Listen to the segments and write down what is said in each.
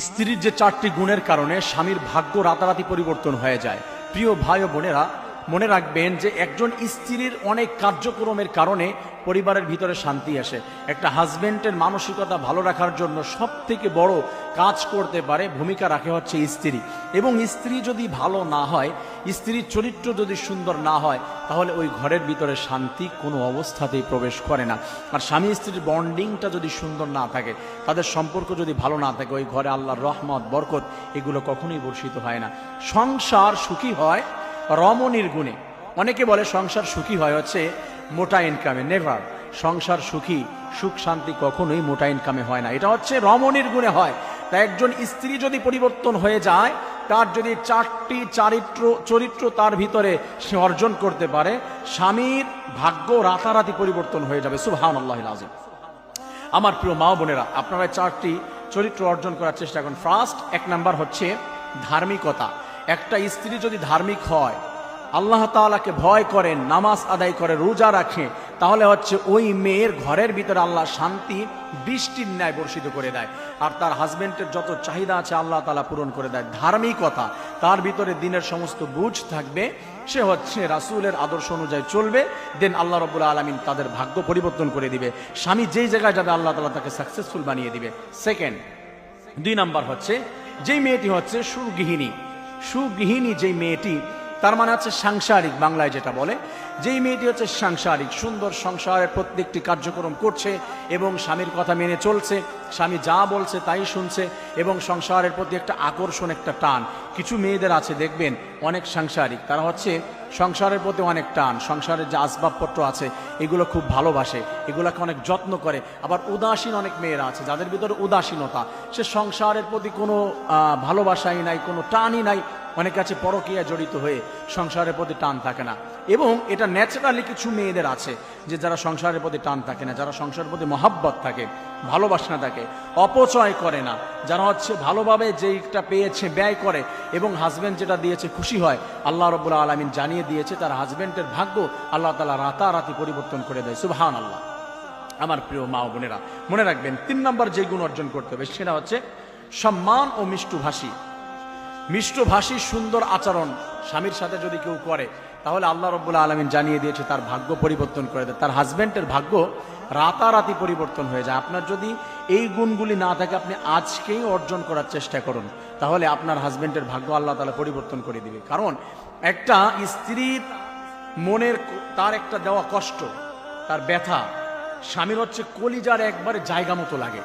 স্ত্রীর যে চারটি গুণের কারণে স্বামীর ভাগ্য রাতারাতি পরিবর্তন হয়ে যায়। প্রিয় ভাই ও বোনেরা মনে রাখবেন যে একজন স্ত্রীর অনেক কার্যক্রমের কারণে পরিবারের ভিতরে শান্তি আসে। একটা হাজবেন্ডের মানসিকতা ভালো রাখার জন্য সব থেকে বড় কাজ করতে পারে, ভূমিকা রাখে হচ্ছে স্ত্রী। এবং স্ত্রী যদি ভালো না হয়, স্ত্রীর চরিত্র যদি সুন্দর না হয়, তাহলে ওই ঘরের ভিতরে শান্তি কোনো অবস্থাতেই প্রবেশ করে না। আর স্বামী স্ত্রীর বন্ডিংটা যদি সুন্দর না থাকে, তাদের সম্পর্ক যদি ভালো না থাকে, ওই ঘরে আল্লাহর রহমত, বরকত, এগুলো কখনোই বর্ষিত হয় না। সংসার সুখী হয় রমণীর গুণে। অনেকে বলে সংসার সুখী হয় হচ্ছে মোটা ইনকামে নেভার সংসার সুখী, সুখ শান্তি কখনোই মোটা ইনকামে হয় না। এটা হচ্ছে রমণীর গুণে হয়। তা একজন স্ত্রী যদি পরিবর্তন হয়ে যায়, তার যদি চারটি চারিত্র, চরিত্র তার ভিতরে সে অর্জন করতে পারে, স্বামীর ভাগ্য রাতারাতি পরিবর্তন হয়ে যাবে। সুবহান আল্লাহ আজিম আমার প্রিয় মা বোনেরা, আপনারা চারটি চরিত্র অর্জন করার চেষ্টা করেন। ফার্স্ট এক নাম্বার হচ্ছে ধার্মিকতা। একটা স্ত্রী যদি ধার্মিক হয়, আল্লাহ তাআলাকে ভয় করেন নামাজ আদায় করে, রোজা রাখে, তাহলে হচ্ছে ওই মেয়ের ঘরের ভিতরে আল্লাহ শান্তি, বৃষ্টির ন্যায় বর্ষিত করে দেয়। আর তার হাজবেন্ডের যত চাহিদা আছে আল্লাহ তালা পূরণ করে দেয়। ধার্মিকতা, তার ভিতরে দিনের সমস্ত বুঝ থাকবে, সে হচ্ছে রাসূলের আদর্শ অনুযায়ী চলবে দেন আল্লাহ রবুল আলমিন তাদের ভাগ্য পরিবর্তন করে দিবে। স্বামী যেই জায়গায় যাবে, আল্লাহ তালা তাকে সাকসেসফুল বানিয়ে দিবে। সেকেন্ড দুই নাম্বার হচ্ছে, যেই মেয়েটি হচ্ছে সুগৃহিণী সুগৃহিণী যেই মেয়েটি, তার মানে হচ্ছে সাংসারিক, বাংলায় যেটা বলে, যেই মেয়েটি হচ্ছে সাংসারিক, সুন্দর সংসারের প্রত্যেকটি কার্যক্রম করছে এবং স্বামীর কথা মেনে চলছে, স্বামী যা বলছে তাই শুনছে এবং সংসারের প্রতি একটা আকর্ষণ, একটা টান। কিছু মেয়েদের আছে, দেখবেন, অনেক সাংসারিক। তারা হচ্ছে সংসারের প্রতি অনেক টান, সংসারের যে আসবাবপত্র আছে, এগুলো খুব ভালোবাসে, এগুলোকে অনেক যত্ন করে। আবার উদাসীন অনেক মেয়েরা আছে, যাদের ভিতরে উদাসীনতা। সে সংসারের প্রতি কোনো ভালোবাসাই নাই, কোনো টানই নাই, অনেক আছে পরকীয়া জড়িত হয়ে সংসারের প্রতি টান থাকে না। এবং এটা ন্যাচারালি কিছু মেয়েদের আছে, যে যারা সংসারের প্রতি টান থাকে না, যারা সংসারের প্রতি মহাব্বত থাকে, ভালোবাসা থাকে, অপচয় করে না। যারা হচ্ছে ভালোভাবে যেইটা পেয়েছে, ব্যয় করে এবং হাজব্যান্ড যেটা দিয়েছে খুশি হয়, আল্লাহ রবুল্লা আলমিন জানিয়ে দিয়েছে তার হাজব্যান্ডের ভাগ্য আল্লাহ তালা রাতারাতি পরিবর্তন করে দেয়। সুবহান আল্লাহ আমার প্রিয় মা বোনেরা, মনে রাখবেন, তিন নম্বর যে গুণ অর্জন করতে হবে সেটা হচ্ছে সম্মান ও মিষ্টভাষী। মিষ্টভাষী সুন্দর আচরণ স্বামীর সাথে যদি কেউ করে, তাহলে আল্লাহ রব্বুল্লা আলমিন জানিয়ে দিয়েছে, তার ভাগ্য পরিবর্তন করে দেয়। তার হাজব্যান্ডের ভাগ্য রাতারাতি পরিবর্তন হয়ে যায়। আপনার যদি এই গুণগুলি না থাকে, আপনি আজকেই অর্জন করার চেষ্টা করুন। তাহলে আপনার হাজব্যান্ডের ভাগ্য আল্লাহ তালা পরিবর্তন করে দিবে। কারণ একটা স্ত্রীর মনের তার একটা দেওয়া কষ্ট, তার ব্যথা, স্বামীর হচ্ছে কলিজার একবারে জায়গা মতো লাগে।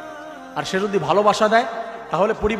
আর সে যদি ভালোবাসা দেয়, তাহলে পরি